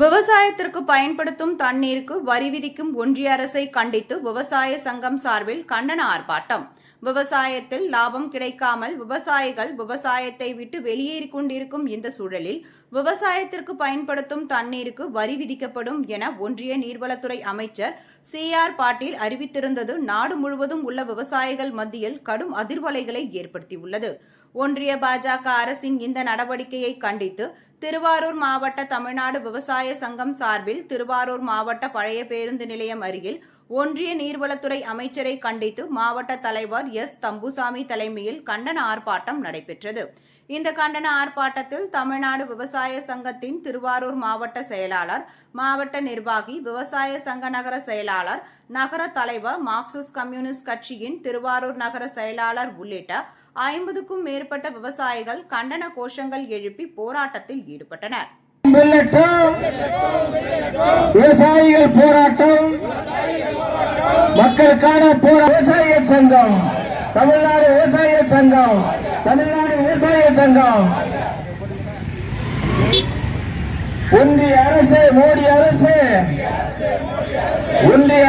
விவசாயத்திற்கு பயன்படுத்தும் தண்ணீருக்கு வரி விதிக்கும் ஒன்றிய அரசை கண்டித்து விவசாய சங்கம் சார்பில் கண்டன ஆர்ப்பாட்டம். விவசாயத்தில் லாபம் கிடைக்காமல் விவசாயிகள் விவசாயத்தை விட்டு வெளியேறிக் கொண்டிருக்கும் இந்த சூழலில் விவசாயத்திற்கு பயன்படுத்தும் தண்ணீருக்கு வரி விதிக்கப்படும் என ஒன்றிய நீர்வளத்துறை அமைச்சர் சி ஆர் பாட்டீல் அறிவித்திருந்தது. நாடு முழுவதும் உள்ள விவசாயிகள் மத்தியில் கடும் அதிர்வலைகளை ஏற்படுத்தியுள்ளது. ஒன்றிய பாஜக அரசின் இந்த நடவடிக்கையை கண்டித்து திருவாரூர் மாவட்ட தமிழ்நாடு விவசாய சங்கம் சார்பில் திருவாரூர் மாவட்ட பழைய பேருந்து நிலையம் அருகில் ஒன்றிய நீர்வளத்துறை அமைச்சரை கண்டித்து மாவட்ட தலைவர் எஸ். தம்புசாமி தலைமையில் கண்டன ஆர்ப்பாட்டம் நடைபெற்றது. இந்த கண்டன ஆர்ப்பாட்டத்தில் தமிழ்நாடு விவசாய சங்கத்தின் திருவாரூர் மாவட்ட செயலாளர் மாவட்ட நிர்வாகி விவசாய சங்க நகர செயலாளர் நகர தலைவர் மார்க்சிஸ்ட் கம்யூனிஸ்ட் கட்சியின் திருவாரூர் நகர செயலாளர் உள்ளிட்ட ஐம்பதுக்கும் மேற்பட்ட விவசாயிகள் கண்டன கோஷங்கள் எழுப்பி போராட்டத்தில் ஈடுபட்டனர். விவசாயிகள் போராட்டம் மக்களுக்கான போரா விவசாய சங்கம் தமிழ்நாடு விவசாய சங்கம் தமிழ்நாடு விவசாய சங்கம். ஒன்றிய அரசு மோடி அரசு ஒன்றிய